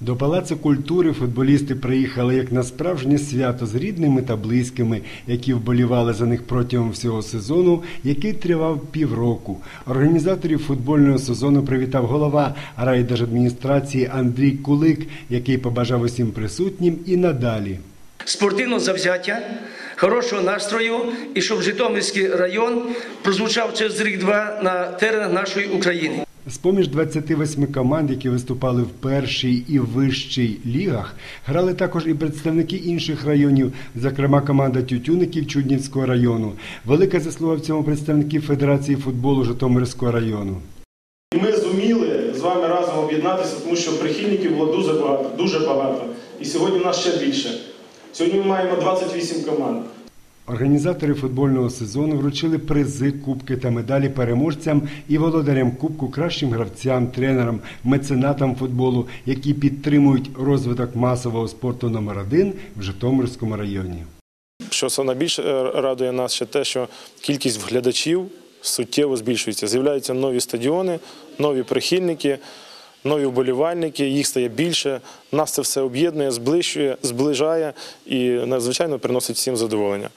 До Палацу культури футболісти приїхали як на справжнє свято з рідними та близькими, які вболівали за них протягом всього сезону, який тривав півроку. Організаторів футбольного сезону привітав голова райдержадміністрації Андрій Кулик, який побажав усім присутнім і надалі. спортивного завзяття, хорошого настрою і щоб Житомирський район прозвучав через рік-два на теренах нашої України. З-поміж 28 команд, які виступали в першій і вищій лігах, грали також і представники інших районів, зокрема команда тютюників Чуднівського району. Велика заслуга в цьому представників Федерації футболу Житомирського району. Ми зуміли з вами разом об'єднатися, тому що прихильників було дуже багато, дуже багато. І сьогодні в нас ще більше. Сьогодні ми маємо 28 команд. Організатори футбольного сезону вручили призи, кубки та медалі переможцям і володарям кубку кращим гравцям, тренерам, меценатам футболу, які підтримують розвиток масового спорту номер один в Житомирському районі. Що найбільше е, радує нас ще те, що кількість глядачів суттєво збільшується. З'являються нові стадіони, нові прихильники, нові вболівальники, їх стає більше. Нас це все об'єднує, зближує, зближає і надзвичайно приносить всім задоволення.